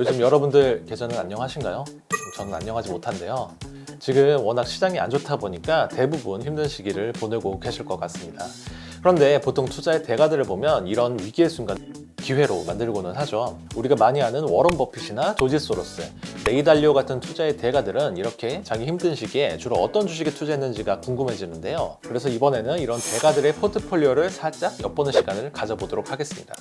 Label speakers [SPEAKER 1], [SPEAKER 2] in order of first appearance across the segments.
[SPEAKER 1] 요즘 여러분들 계좌는 안녕하신가요? 저는 안녕하지 못한데요. 지금 워낙 시장이 안 좋다 보니까 대부분 힘든 시기를 보내고 계실 것 같습니다. 그런데 보통 투자의 대가들을 보면 이런 위기의 순간 기회로 만들고는 하죠. 우리가 많이 아는 워런 버핏이나 조지 소로스, 레이 달리오 같은 투자의 대가들은 이렇게 자기 힘든 시기에 주로 어떤 주식에 투자했는지가 궁금해지는데요. 그래서 이번에는 이런 대가들의 포트폴리오를 살짝 엿보는 시간을 가져보도록 하겠습니다.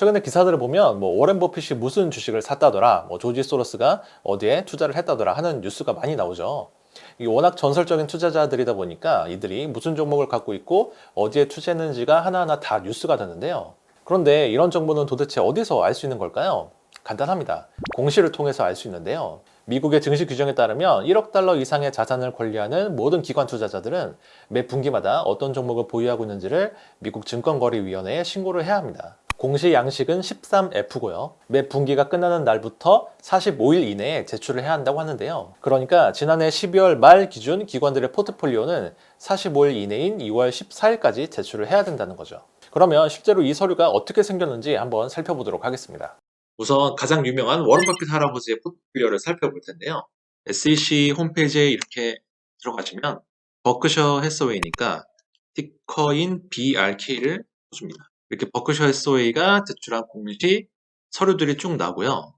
[SPEAKER 1] 최근에 기사들을 보면 뭐 워렌 버핏이 무슨 주식을 샀다더라, 뭐 조지 소로스가 어디에 투자를 했다더라 하는 뉴스가 많이 나오죠. 이게 워낙 전설적인 투자자들이다 보니까 이들이 무슨 종목을 갖고 있고 어디에 투자했는지가 하나하나 다 뉴스가 되는데요. 그런데 이런 정보는 도대체 어디서 알 수 있는 걸까요? 간단합니다. 공시를 통해서 알 수 있는데요. 미국의 증시 규정에 따르면 1억 달러 이상의 자산을 관리하는 모든 기관 투자자들은 매 분기마다 어떤 종목을 보유하고 있는지를 미국 증권거래위원회에 신고를 해야 합니다. 공시 양식은 13F고요. 매 분기가 끝나는 날부터 45일 이내에 제출을 해야 한다고 하는데요. 그러니까 지난해 12월 말 기준 기관들의 포트폴리오는 45일 이내인 2월 14일까지 제출을 해야 된다는 거죠. 그러면 실제로 이 서류가 어떻게 생겼는지 한번 살펴보도록 하겠습니다. 우선 가장 유명한 워런 버핏 할아버지의 포트폴리오를 살펴볼 텐데요. SEC 홈페이지에 이렇게 들어가시면 버크셔 해서웨이니까 티커인 BRK를 줍니다. 이렇게 버크셔 해서웨이가 제출한 공시 서류들이 쭉 나오고요.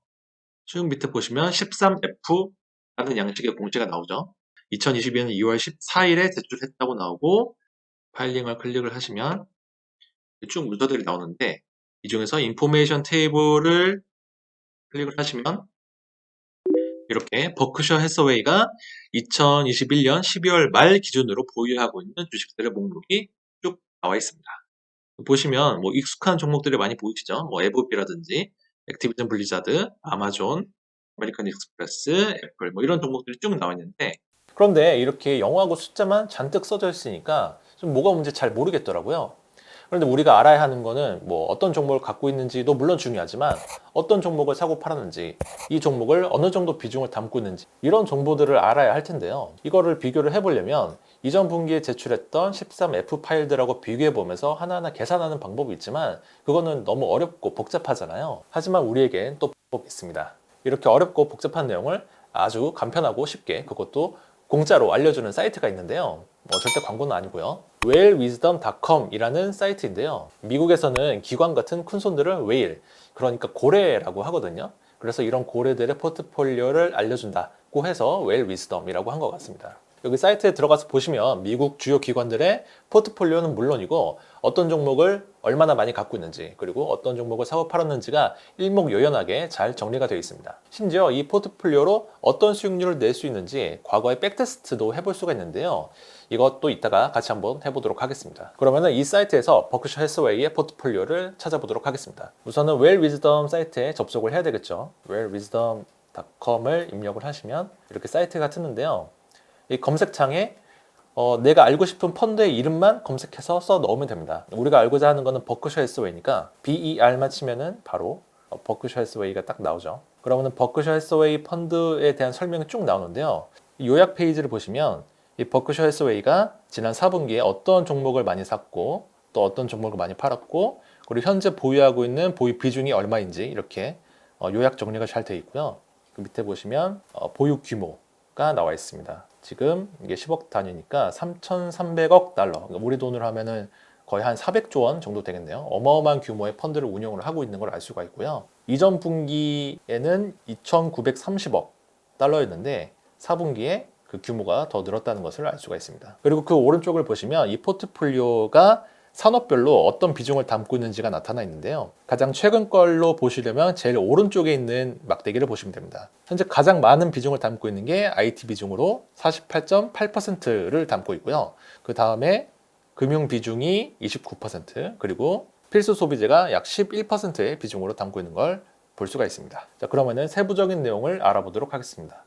[SPEAKER 1] 쭉 밑에 보시면 13F라는 양식의 공시가 나오죠. 2022년 2월 14일에 제출했다고 나오고 파일링을 클릭을 하시면 쭉 문서들이 나오는데 이 중에서 인포메이션 테이블을 클릭을 하시면 이렇게 버크셔 해서웨이가 2021년 12월 말 기준으로 보유하고 있는 주식들의 목록이 쭉 나와 있습니다. 보시면 뭐 익숙한 종목들이 많이 보이시죠? 뭐 에브비라든지 액티비전 블리자드, 아마존, 아메리칸 익스프레스, 애플 뭐 이런 종목들이 쭉 나와 있는데 그런데 이렇게 영어하고 숫자만 잔뜩 써져 있으니까 좀 뭐가 문제 잘 모르겠더라고요. 그런데 우리가 알아야 하는 거는 뭐 어떤 종목을 갖고 있는지도 물론 중요하지만 어떤 종목을 사고 팔았는지 이 종목을 어느 정도 비중을 담고 있는지 이런 정보들을 알아야 할 텐데요. 이거를 비교를 해보려면 이전 분기에 제출했던 13F 파일들하고 비교해 보면서 하나하나 계산하는 방법이 있지만 그거는 너무 어렵고 복잡하잖아요. 하지만 우리에겐 또 방법이 있습니다. 이렇게 어렵고 복잡한 내용을 아주 간편하고 쉽게 그것도 공짜로 알려주는 사이트가 있는데요. 뭐 절대 광고는 아니고요. whalewisdom.com이라는 사이트인데요. 미국에서는 기관 같은 큰 손들을 whale, 그러니까 고래라고 하거든요. 그래서 이런 고래들의 포트폴리오를 알려준다고 해서 whale wisdom이라고 한 것 같습니다. 여기 사이트에 들어가서 보시면 미국 주요 기관들의 포트폴리오는 물론이고 어떤 종목을 얼마나 많이 갖고 있는지 그리고 어떤 종목을 사고 팔았는지가 일목요연하게 잘 정리가 되어 있습니다. 심지어 이 포트폴리오로 어떤 수익률을 낼 수 있는지 과거의 백테스트도 해볼 수가 있는데요. 이것도 이따가 같이 한번 해보도록 하겠습니다. 그러면 이 사이트에서 버크셔 해스웨이의 포트폴리오를 찾아보도록 하겠습니다. 우선은 웰위즈덤 사이트에 접속을 해야 되겠죠. 웰위즈덤.com을 입력을 하시면 이렇게 사이트가 뜨는데요. 이 검색창에 어, 내가 알고 싶은 펀드의 이름만 검색해서 써 넣으면 됩니다. 우리가 알고자 하는 거는 버크셔 해스웨이니까 BER만 치면은 바로 어, 버크셔 해스웨이가 딱 나오죠. 그러면 버크셔 해스웨이 펀드에 대한 설명이 쭉 나오는데요. 이 요약 페이지를 보시면 이 버크셔 해스웨이가 지난 4분기에 어떤 종목을 많이 샀고 또 어떤 종목을 많이 팔았고 그리고 현재 보유하고 있는 보유 비중이 얼마인지 이렇게 어, 요약 정리가 잘 되어 있고요. 그 밑에 보시면 어, 보유 규모가 나와 있습니다. 지금 이게 10억 단위니까 3,300억 달러. 그러니까 우리 돈으로 하면은 거의 한 400조 원 정도 되겠네요. 어마어마한 규모의 펀드를 운영을 하고 있는 걸 알 수가 있고요. 이전 분기에는 2,930억 달러였는데 4분기에 그 규모가 더 늘었다는 것을 알 수가 있습니다. 그리고 그 오른쪽을 보시면 이 포트폴리오가 산업별로 어떤 비중을 담고 있는지가 나타나 있는데요. 가장 최근 걸로 보시려면 제일 오른쪽에 있는 막대기를 보시면 됩니다. 현재 가장 많은 비중을 담고 있는 게 IT 비중으로 48.8%를 담고 있고요. 그 다음에 금융 비중이 29%, 그리고 필수 소비재가 약 11%의 비중으로 담고 있는 걸 볼 수가 있습니다. 자, 그러면은 세부적인 내용을 알아보도록 하겠습니다.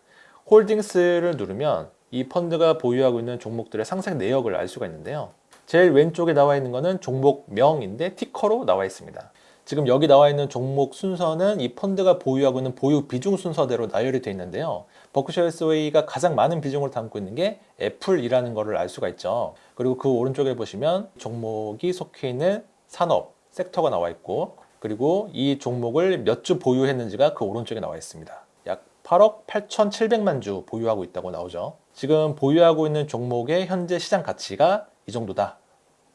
[SPEAKER 1] 홀딩스를 누르면 이 펀드가 보유하고 있는 종목들의 상세 내역을 알 수가 있는데요. 제일 왼쪽에 나와 있는 것은 종목명인데 티커로 나와 있습니다. 지금 여기 나와 있는 종목 순서는 이 펀드가 보유하고 있는 보유 비중 순서대로 나열이 되어 있는데요. 버크셔 해스웨이가 가장 많은 비중을 담고 있는 게 애플이라는 것을 알 수가 있죠. 그리고 그 오른쪽에 보시면 종목이 속해 있는 산업, 섹터가 나와 있고 그리고 이 종목을 몇 주 보유했는지가 그 오른쪽에 나와 있습니다. 약 8억 8,700만 주 보유하고 있다고 나오죠. 지금 보유하고 있는 종목의 현재 시장 가치가 이 정도다.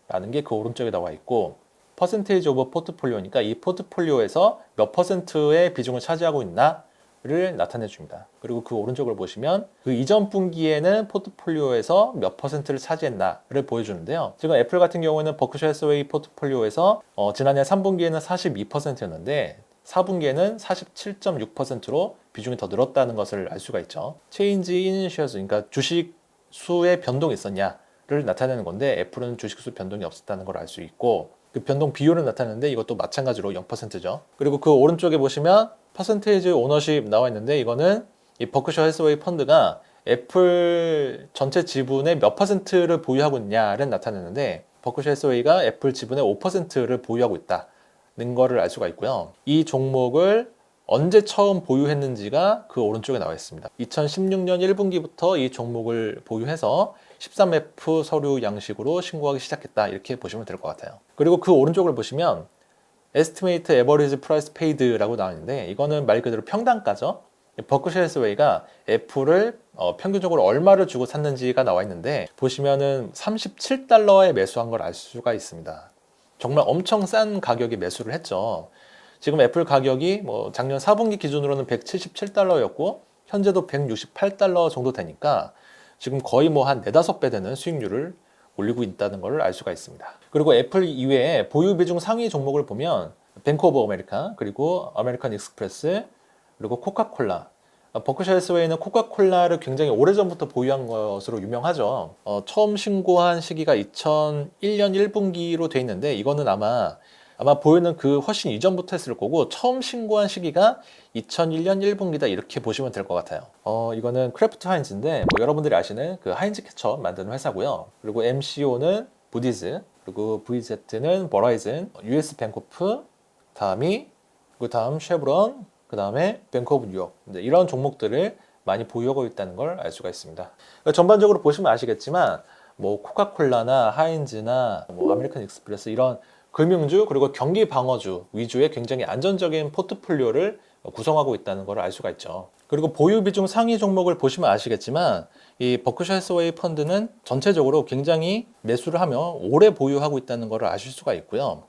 [SPEAKER 1] 라는 게 그 오른쪽에 나와 있고 퍼센테이지 오브 포트폴리오니까 이 포트폴리오에서 몇 퍼센트의 비중을 차지하고 있나를 나타내 줍니다. 그리고 그 오른쪽을 보시면 그 이전 분기에는 포트폴리오에서 몇 퍼센트를 차지했나를 보여주는데요. 지금 애플 같은 경우에는 버크셔 해스웨이 포트폴리오에서 어, 지난해 3분기에는 42%였는데 4분기에는 47.6%로 비중이 더 늘었다는 것을 알 수가 있죠. 체인지 인 쉐어스, 그러니까 주식 수의 변동이 있었냐 를 나타내는 건데 애플은 주식 수 변동이 없었다는 걸 알 수 있고 그 변동 비율을 나타내는데 이것도 마찬가지로 0%죠. 그리고 그 오른쪽에 보시면 퍼센테이지 오너십 나와 있는데 이거는 이 버크셔 해스웨이 펀드가 애플 전체 지분의 몇 퍼센트를 보유하고 있냐를 나타내는데 버크셔 해스웨이가 애플 지분의 5%를 보유하고 있다는 거를 알 수가 있고요. 이 종목을 언제 처음 보유했는지가 그 오른쪽에 나와 있습니다. 2016년 1분기부터 이 종목을 보유해서 13F 서류 양식으로 신고하기 시작했다. 이렇게 보시면 될 것 같아요. 그리고 그 오른쪽을 보시면 Estimate Average Price Paid라고 나와 있는데 이거는 말 그대로 평단가죠. 버크셔 해스웨이가 애플을 어, 평균적으로 얼마를 주고 샀는지가 나와 있는데 보시면은 37달러에 매수한 걸 알 수가 있습니다. 정말 엄청 싼 가격에 매수를 했죠. 지금 애플 가격이 뭐 작년 4분기 기준으로는 177달러였고 현재도 168달러 정도 되니까 지금 거의 뭐한 4, 5배 되는 수익률을 올리고 있다는 것을 알 수가 있습니다. 그리고 애플 이외에 보유 비중 상위 종목을 보면 뱅크 오브 아메리카, 그리고 아메리칸 익스프레스, 그리고 코카콜라. 버크셔 해스웨이는 코카콜라를 굉장히 오래전부터 보유한 것으로 유명하죠. 어, 처음 신고한 시기가 2001년 1분기로 돼 있는데 이거는 아마 아마 보유는 그 훨씬 이전부터 했을 거고 처음 신고한 시기가 2001년 1분기다 이렇게 보시면 될 것 같아요. 어 이거는 크래프트 하인즈인데 뭐 여러분들이 아시는 그 하인즈 케첩 만드는 회사고요. 그리고 MCO는 부디즈, 그리고 VZ는 버라이즌, US 뱅코프, 다음이 그 다음 쉐브론, 그 다음에 뱅크 오브 뉴욕 이런 종목들을 많이 보유하고 있다는 걸 알 수가 있습니다. 그러니까 전반적으로 보시면 아시겠지만 뭐 코카콜라나 하인즈나 뭐 아메리칸 익스프레스 이런 금융주 그리고 경기 방어주 위주의 굉장히 안전적인 포트폴리오를 구성하고 있다는 걸 알 수가 있죠. 그리고 보유 비중 상위 종목을 보시면 아시겠지만 이 버크셔 해스웨이 펀드는 전체적으로 굉장히 매수를 하며 오래 보유하고 있다는 걸 아실 수가 있고요.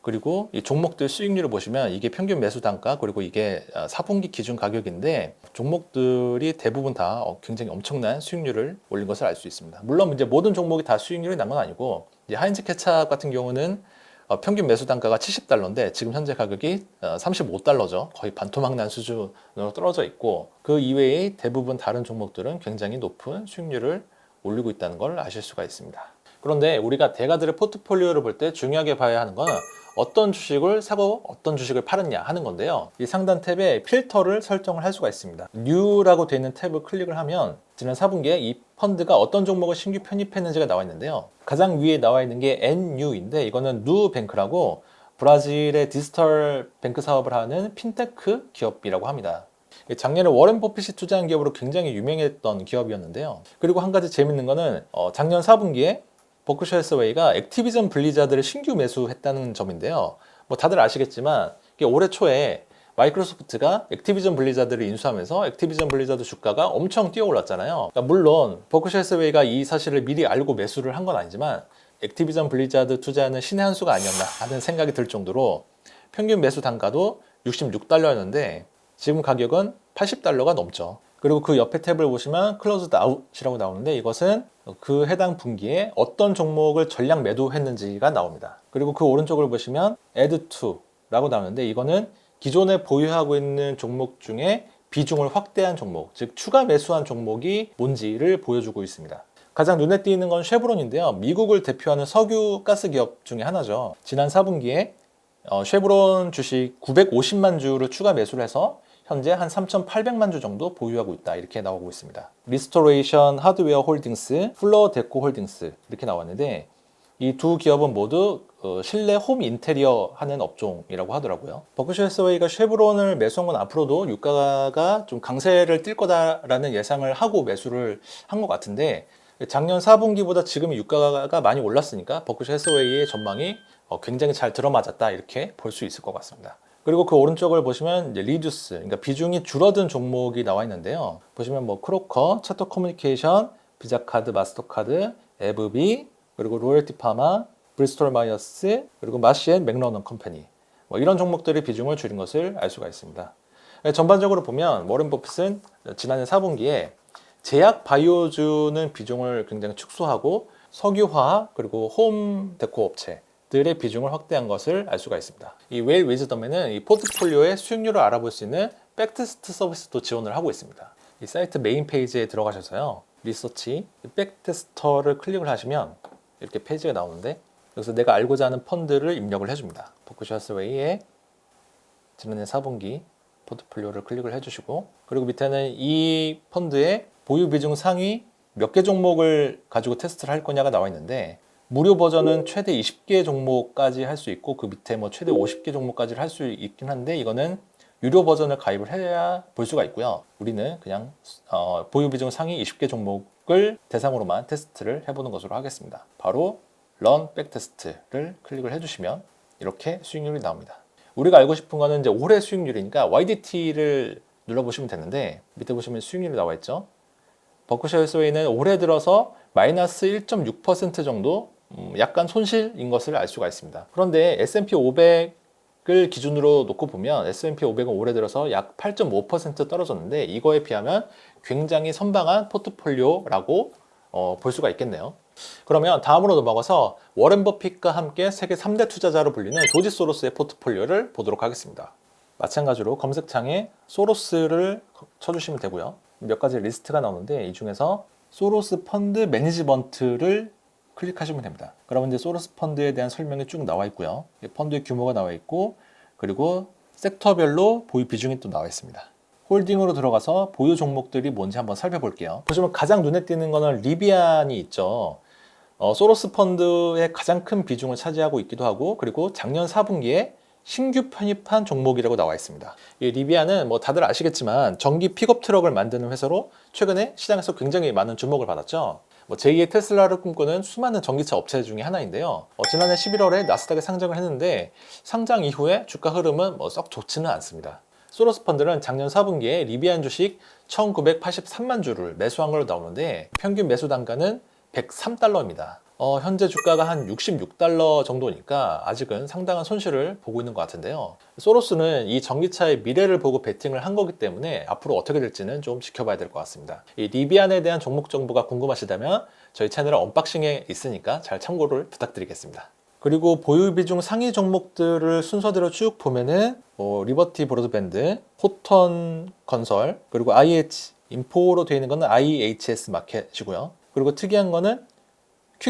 [SPEAKER 1] 그리고 이 종목들 수익률을 보시면 이게 평균 매수 단가 그리고 이게 4분기 기준 가격인데 종목들이 대부분 다 어, 굉장히 엄청난 수익률을 올린 것을 알 수 있습니다. 물론 이제 모든 종목이 다 수익률이 난 건 아니고 하인즈 케찹 같은 경우는 어, 평균 매수 단가가 70달러인데 지금 현재 가격이 35달러죠. 어, 거의 반토막 난 수준으로 떨어져 있고 그 이외의 대부분 다른 종목들은 굉장히 높은 수익률을 올리고 있다는 걸 아실 수가 있습니다. 그런데 우리가 대가들의 포트폴리오를 볼 때 중요하게 봐야 하는 건 어떤 주식을 사고 어떤 주식을 팔았냐 하는 건데요. 이 상단 탭에 필터를 설정을 할 수가 있습니다. New라고 되어 있는 탭을 클릭을 하면 지난 4분기에 이 펀드가 어떤 종목을 신규 편입했는지가 나와 있는데요. 가장 위에 나와 있는 게 NU인데 이거는 누뱅크라고 브라질의 디지털 뱅크 사업을 하는 핀테크 기업이라고 합니다. 작년에 워렌 버핏이 투자한 기업으로 굉장히 유명했던 기업이었는데요. 그리고 한 가지 재밌는 거는 어, 작년 4분기에 버크셔 해스웨이가 액티비전 블리자드를 신규 매수했다는 점인데요. 뭐 다들 아시겠지만 올해 초에 마이크로소프트가 액티비전 블리자드를 인수하면서 액티비전 블리자드 주가가 엄청 뛰어올랐잖아요. 그러니까 물론 버크셔 해스웨이가 이 사실을 미리 알고 매수를 한 건 아니지만 액티비전 블리자드 투자는 신의 한 수가 아니었나 하는 생각이 들 정도로 평균 매수 단가도 66달러였는데 지금 가격은 80달러가 넘죠. 그리고 그 옆에 탭을 보시면 클로즈드 아웃이라고 나오는데 이것은 그 해당 분기에 어떤 종목을 전량 매도했는지가 나옵니다. 그리고 그 오른쪽을 보시면 add to라고 나오는데 이거는 기존에 보유하고 있는 종목 중에 비중을 확대한 종목, 즉 추가 매수한 종목이 뭔지를 보여주고 있습니다. 가장 눈에 띄는 건 쉐브론인데요. 미국을 대표하는 석유 가스 기업 중에 하나죠. 지난 4분기에 어, 쉐브론 주식 950만 주를 추가 매수를 해서 현재 한 3,800만 주 정도 보유하고 있다 이렇게 나오고 있습니다. 리스토레이션 하드웨어 홀딩스, 플러 데코 홀딩스 이렇게 나왔는데 이 두 기업은 모두 어, 실내 홈 인테리어 하는 업종이라고 하더라고요. 버크셔 해스웨이가 쉐브론을 매수한 건 앞으로도 유가가 좀 강세를 띌 거다라는 예상을 하고 매수를 한 것 같은데 작년 4분기보다 지금 유가가 많이 올랐으니까 버크셔 해스웨이의 전망이 어, 굉장히 잘 들어맞았다 이렇게 볼 수 있을 것 같습니다. 그리고 그 오른쪽을 보시면 이제 리듀스, 그러니까 비중이 줄어든 종목이 나와 있는데요. 보시면 뭐 크로커, 차터 커뮤니케이션, 비자카드, 마스터카드, 에브비, 그리고 로열티 파마, 브리스톨 마이어스, 그리고 마시앤 맥러넌 컴퍼니 뭐 이런 종목들의 비중을 줄인 것을 알 수가 있습니다. 네, 전반적으로 보면 워렌 버핏은 지난해 4분기에 제약 바이오주는 비중을 굉장히 축소하고 석유화학 그리고 홈 데코 업체 들의 비중을 확대한 것을 알 수가 있습니다. 이 웨일 위즈덤에는 이 포트폴리오의 수익률을 알아볼 수 있는 백테스트 서비스도 지원을 하고 있습니다. 이 사이트 메인 페이지에 들어가셔서요. 리서치 백테스터를 클릭을 하시면 이렇게 페이지가 나오는데 여기서 내가 알고자 하는 펀드를 입력을 해줍니다. 버크셔스웨이의 지난해 4분기 포트폴리오를 클릭을 해주시고 그리고 밑에는 이 펀드의 보유 비중 상위 몇 개 종목을 가지고 테스트를 할 거냐가 나와 있는데 무료 버전은 최대 20개 종목까지 할 수 있고 그 밑에 뭐 최대 50개 종목까지 할 수 있긴 한데 이거는 유료 버전을 가입을 해야 볼 수가 있고요. 우리는 그냥 어, 보유 비중 상위 20개 종목을 대상으로만 테스트를 해보는 것으로 하겠습니다. 바로 런 백테스트를 클릭을 해주시면 이렇게 수익률이 나옵니다. 우리가 알고 싶은 거는 이제 올해 수익률이니까 YDT를 눌러보시면 되는데 밑에 보시면 수익률이 나와 있죠. 버크셔 헬스웨이는 올해 들어서 마이너스 1.6% 정도 음, 약간 손실인 것을 알 수가 있습니다. 그런데 S&P 500을 기준으로 놓고 보면 S&P 500은 올해 들어서 약 8.5% 떨어졌는데 이거에 비하면 굉장히 선방한 포트폴리오라고 어, 볼 수가 있겠네요. 그러면 다음으로 넘어가서 워렌 버핏과 함께 세계 3대 투자자로 불리는 조지 소로스의 포트폴리오를 보도록 하겠습니다. 마찬가지로 검색창에 소로스를 쳐주시면 되고요. 몇 가지 리스트가 나오는데 이 중에서 소로스 펀드 매니지먼트를 클릭하시면 됩니다. 그러면 이제 소로스 펀드에 대한 설명이 쭉 나와 있고요. 펀드의 규모가 나와 있고 그리고 섹터별로 보유 비중이 또 나와 있습니다. 홀딩으로 들어가서 보유 종목들이 뭔지 한번 살펴볼게요. 보시면 가장 눈에 띄는 거는 리비안이 있죠. 어, 소로스 펀드의 가장 큰 비중을 차지하고 있기도 하고 그리고 작년 4분기에 신규 편입한 종목이라고 나와 있습니다. 이 리비아는 뭐 다들 아시겠지만 전기 픽업 트럭을 만드는 회사로 최근에 시장에서 굉장히 많은 주목을 받았죠. 뭐 제2의 테슬라를 꿈꾸는 수많은 전기차 업체 중에 하나인데요. 어, 지난해 11월에 나스닥에 상장을 했는데 상장 이후에 주가 흐름은 뭐 썩 좋지는 않습니다. 소로스 펀드는 작년 4분기에 리비안 주식 1983만 주를 매수한 걸로 나오는데 평균 매수 단가는 103달러입니다. 어, 현재 주가가 한 66달러 정도니까 아직은 상당한 손실을 보고 있는 것 같은데요. 소로스는 이 전기차의 미래를 보고 베팅을 한 거기 때문에 앞으로 어떻게 될지는 좀 지켜봐야 될 것 같습니다. 이 리비안에 대한 종목 정보가 궁금하시다면 저희 채널 언박싱에 있으니까 잘 참고를 부탁드리겠습니다. 그리고 보유 비중 상위 종목들을 순서대로 쭉 보면은 뭐 리버티 브로드밴드, 호턴 건설, 그리고 IH 인포로 되어 있는 거는 IHS 마켓이고요. 그리고 특이한 거는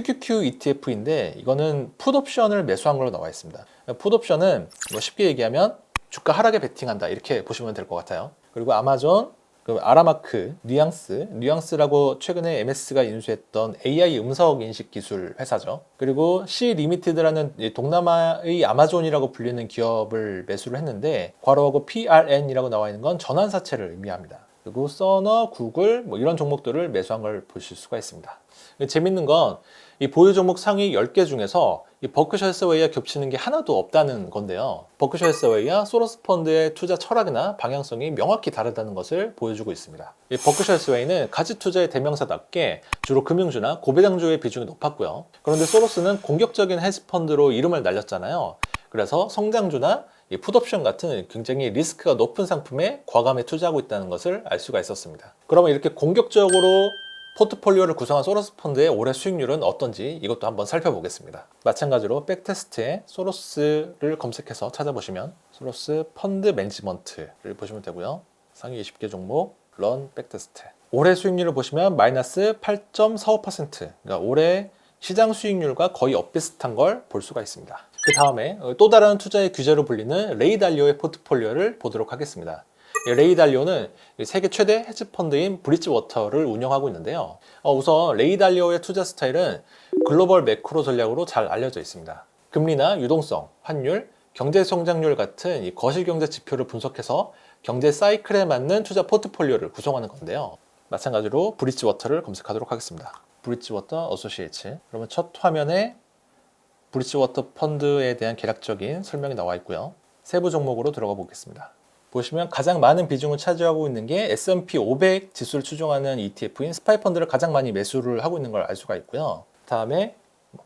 [SPEAKER 1] QQQ ETF인데 이거는 풋옵션을 매수한 걸로 나와 있습니다. 풋옵션은 뭐 쉽게 얘기하면 주가 하락에 베팅한다 이렇게 보시면 될 것 같아요. 그리고 아마존, 그 아라마크, 뉘앙스, 뉘앙스라고 최근에 MS가 인수했던 AI 음성 인식 기술 회사죠. 그리고 C 리미티드라는 동남아의 아마존이라고 불리는 기업을 매수를 했는데 괄호하고 PRN이라고 나와 있는 건 전환 사채를 의미합니다. 그리고 써너, 구글 뭐 이런 종목들을 매수한 걸 보실 수가 있습니다. 재밌는 건 이 보유 종목 상위 10개 중에서 이 버크셔 해서웨이와 겹치는 게 하나도 없다는 건데요. 버크셔 해서웨이와 소로스 펀드의 투자 철학이나 방향성이 명확히 다르다는 것을 보여주고 있습니다. 이 버크셔 해서웨이는 가치 투자의 대명사답게 주로 금융주나 고배당주의 비중이 높았고요. 그런데 소로스는 공격적인 헤스펀드로 이름을 날렸잖아요. 그래서 성장주나 이 풋옵션 같은 굉장히 리스크가 높은 상품에 과감히 투자하고 있다는 것을 알 수가 있었습니다. 그러면 이렇게 공격적으로 포트폴리오를 구성한 소로스 펀드의 올해 수익률은 어떤지 이것도 한번 살펴보겠습니다. 마찬가지로 백테스트에 소로스를 검색해서 찾아보시면 소로스 펀드 매니지먼트를 보시면 되고요. 상위 20개 종목 런 백테스트. 올해 수익률을 보시면 마이너스 8.45% 그러니까 올해 시장 수익률과 거의 엇비슷한 걸 볼 수가 있습니다. 그 다음에 또 다른 투자의 규제로 불리는 레이달리오의 포트폴리오를 보도록 하겠습니다. 레이달리오는 세계 최대 헤지펀드인 브릿지워터를 운영하고 있는데요. 어, 우선 레이달리오의 투자 스타일은 글로벌 매크로 전략으로 잘 알려져 있습니다. 금리나 유동성, 환율, 경제 성장률 같은 거실 경제 지표를 분석해서 경제 사이클에 맞는 투자 포트폴리오를 구성하는 건데요. 마찬가지로 브릿지워터를 검색하도록 하겠습니다. 브릿지워터 어소시에이츠. 그러면 첫 화면에 브릿지워터 펀드에 대한 개략적인 설명이 나와 있고요. 세부 종목으로 들어가 보겠습니다. 보시면 가장 많은 비중을 차지하고 있는 게 S&P 500 지수를 추종하는 ETF인 스파이 펀드를 가장 많이 매수를 하고 있는 걸 알 수가 있고요. 다음에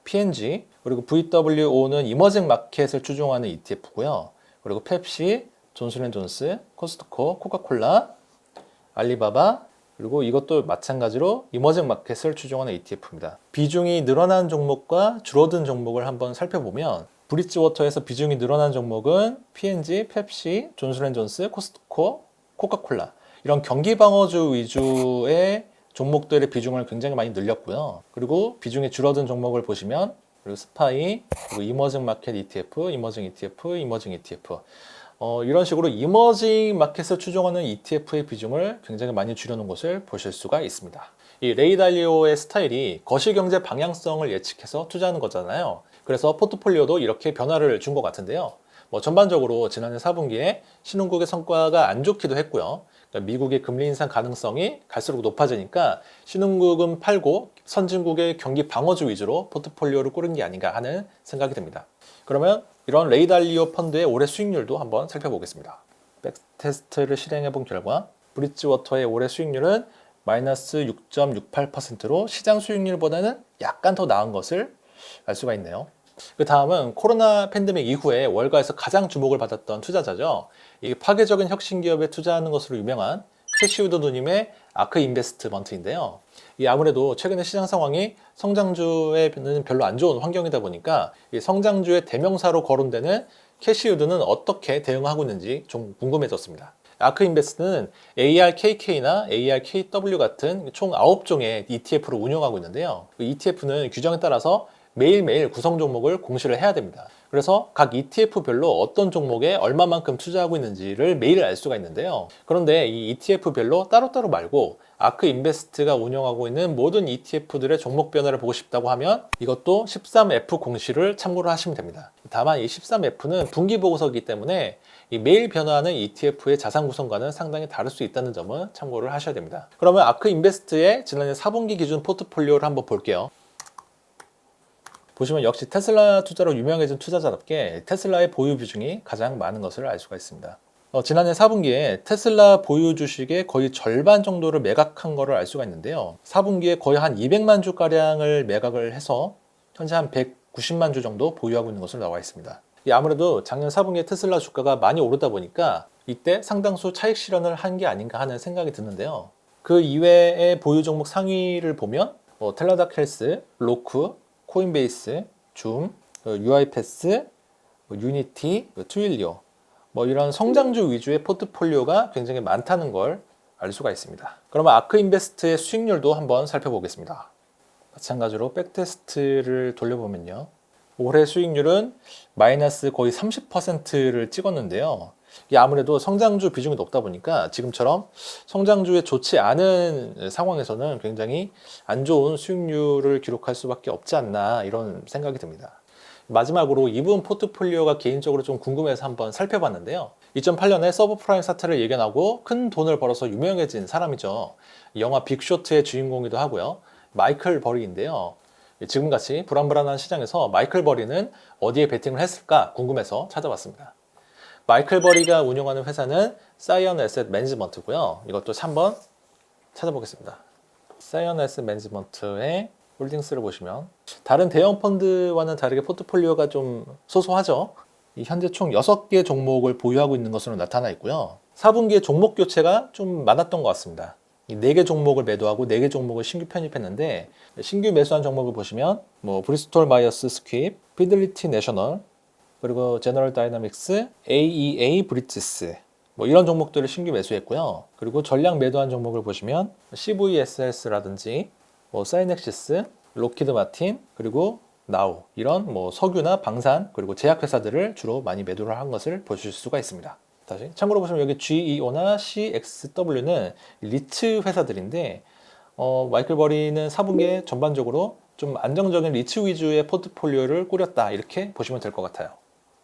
[SPEAKER 1] P&G 그리고 VWO는 이머징 마켓을 추종하는 ETF고요. 그리고 펩시, 존슨앤존스, 코스트코, 코카콜라, 알리바바 그리고 이것도 마찬가지로 이머징 마켓을 추종하는 ETF입니다. 비중이 늘어난 종목과 줄어든 종목을 한번 살펴보면 브릿지워터에서 비중이 늘어난 종목은 P&G, 펩시, 존슨앤존스, 코스트코, 코카콜라 이런 경기 방어주 위주의 종목들의 비중을 굉장히 많이 늘렸고요. 그리고 비중이 줄어든 종목을 보시면 그리고 스파이, 그리고 이머징 마켓 ETF, 이머징 ETF, 이머징 ETF 어, 이런 식으로 이머징 마켓을 추종하는 ETF의 비중을 굉장히 많이 줄여놓은 것을 보실 수가 있습니다. 이 레이달리오의 스타일이 거시경제 방향성을 예측해서 투자하는 거잖아요. 그래서 포트폴리오도 이렇게 변화를 준 것 같은데요. 뭐 전반적으로 지난해 4분기에 신흥국의 성과가 안 좋기도 했고요. 그러니까 미국의 금리 인상 가능성이 갈수록 높아지니까 신흥국은 팔고 선진국의 경기 방어주 위주로 포트폴리오를 꾸린 게 아닌가 하는 생각이 듭니다. 그러면 이런 레이달리오 펀드의 올해 수익률도 한번 살펴보겠습니다. 백테스트를 실행해 본 결과 브릿지워터의 올해 수익률은 마이너스 6.68%로 시장 수익률보다는 약간 더 나은 것을 알 수가 있네요. 그 다음은 코로나 팬데믹 이후에 월가에서 가장 주목을 받았던 투자자죠. 이 파괴적인 혁신 기업에 투자하는 것으로 유명한 캐시우드 누님의 아크 인베스트먼트인데요. 이 아무래도 최근에 시장 상황이 성장주에는 별로 안 좋은 환경이다 보니까 이 성장주의 대명사로 거론되는 캐시우드는 어떻게 대응하고 있는지 좀 궁금해졌습니다. 아크 인베스트는 ARKK나 ARKW 같은 총 9종의 ETF를 운영하고 있는데요. 그 ETF는 규정에 따라서 매일매일 구성 종목을 공시를 해야 됩니다. 그래서 각 ETF별로 어떤 종목에 얼마만큼 투자하고 있는지를 매일 알 수가 있는데요. 그런데 이 ETF별로 따로따로 말고 아크 인베스트가 운영하고 있는 모든 ETF들의 종목 변화를 보고 싶다고 하면 이것도 13F 공시를 참고를 하시면 됩니다. 다만 이 13F는 분기 보고서이기 때문에 이 매일 변화하는 ETF의 자산 구성과는 상당히 다를 수 있다는 점은 참고를 하셔야 됩니다. 그러면 아크 인베스트의 지난해 4분기 기준 포트폴리오를 한번 볼게요. 보시면 역시 테슬라 투자로 유명해진 투자자답게 테슬라의 보유 비중이 가장 많은 것을 알 수가 있습니다. 어, 지난해 4분기에 테슬라 보유 주식의 거의 절반 정도를 매각한 것을 알 수가 있는데요. 4분기에 거의 한 200만 주가량을 매각을 해서 현재 한 190만 주 정도 보유하고 있는 것으로 나와 있습니다. 아무래도 작년 4분기에 테슬라 주가가 많이 오르다 보니까 이때 상당수 차익 실현을 한 게 아닌가 하는 생각이 드는데요. 그 이외의 보유 종목 상위를 보면 뭐 텔라닥 헬스, 로크, 코인베이스, 줌, UiPath, 뭐 유니티, 트윌리오 뭐 이런 성장주 위주의 포트폴리오가 굉장히 많다는 걸 알 수가 있습니다. 그러면 아크인베스트의 수익률도 한번 살펴보겠습니다. 마찬가지로 백테스트를 돌려보면요. 올해 수익률은 마이너스 거의 30%를 찍었는데요. 이게 아무래도 성장주 비중이 높다 보니까 지금처럼 성장주에 좋지 않은 상황에서는 굉장히 안 좋은 수익률을 기록할 수밖에 없지 않나 이런 생각이 듭니다. 마지막으로 이분 포트폴리오가 개인적으로 좀 궁금해서 한번 살펴봤는데요. 2008년에 서브프라임 사태를 예견하고 큰 돈을 벌어서 유명해진 사람이죠. 영화 빅쇼트의 주인공이기도 하고요. 마이클 버리인데요. 지금같이 불안불안한 시장에서 마이클 버리는 어디에 베팅을 했을까 궁금해서 찾아봤습니다. 마이클 버리가 운영하는 회사는 사이언 에셋 매니지먼트고요. 이것도 한번 찾아보겠습니다. 사이언 에셋 매니지먼트의 홀딩스를 보시면 다른 대형 펀드와는 다르게 포트폴리오가 좀 소소하죠. 현재 총 6개 종목을 보유하고 있는 것으로 나타나 있고요. 4분기에 종목 교체가 좀 많았던 것 같습니다. 4개 종목을 매도하고 4개 종목을 신규 편입했는데 신규 매수한 종목을 보시면 뭐 브리스톨 마이어스 스퀴, 피들리티 내셔널, 그리고 제너럴 다이나믹스, AEA 브리티스 뭐 이런 종목들을 신규 매수했고요. 그리고 전량 매도한 종목을 보시면 CVSS라든지 뭐 사이넥시스, 로키드 마틴, 그리고 나우 이런 뭐 석유나 방산 그리고 제약 회사들을 주로 많이 매도를 한 것을 보실 수가 있습니다. 다시 참고로 보시면 여기 GEO나 CXW는 리츠 회사들인데 어, 마이클 버리는 4분기에 전반적으로 좀 안정적인 리츠 위주의 포트폴리오를 꾸렸다 이렇게 보시면 될 것 같아요.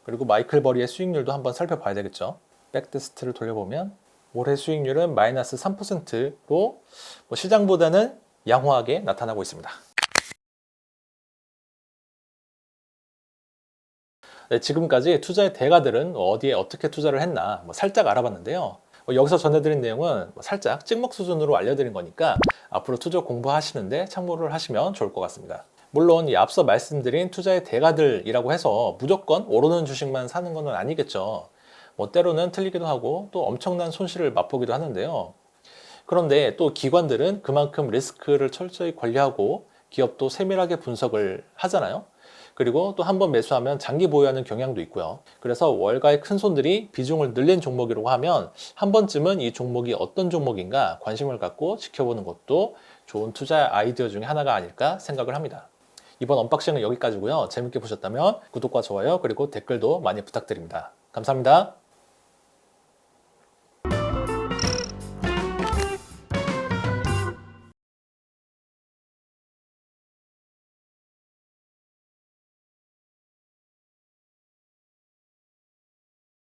[SPEAKER 1] 그리고 마이클 버리의 수익률도 한번 살펴봐야 되겠죠. 백테스트를 돌려보면 올해 수익률은 마이너스 3%로 뭐 시장보다는 양호하게 나타나고 있습니다. 네, 지금까지 투자의 대가들은 어디에 어떻게 투자를 했나 뭐 살짝 알아봤는데요. 뭐 여기서 전해드린 내용은 뭐 살짝 찍먹 수준으로 알려드린 거니까 앞으로 투자 공부하시는데 참고를 하시면 좋을 것 같습니다. 물론 이 앞서 말씀드린 투자의 대가들이라고 해서 무조건 오르는 주식만 사는 건 아니겠죠. 뭐 때로는 틀리기도 하고 또 엄청난 손실을 맛보기도 하는데요. 그런데 또 기관들은 그만큼 리스크를 철저히 관리하고 기업도 세밀하게 분석을 하잖아요. 그리고 또 한 번 매수하면 장기 보유하는 경향도 있고요. 그래서 월가의 큰 손들이 비중을 늘린 종목이라고 하면 한 번쯤은 이 종목이 어떤 종목인가 관심을 갖고 지켜보는 것도 좋은 투자 아이디어 중에 하나가 아닐까 생각을 합니다. 이번 언박싱은 여기까지고요. 재밌게 보셨다면 구독과 좋아요 그리고 댓글도 많이 부탁드립니다. 감사합니다.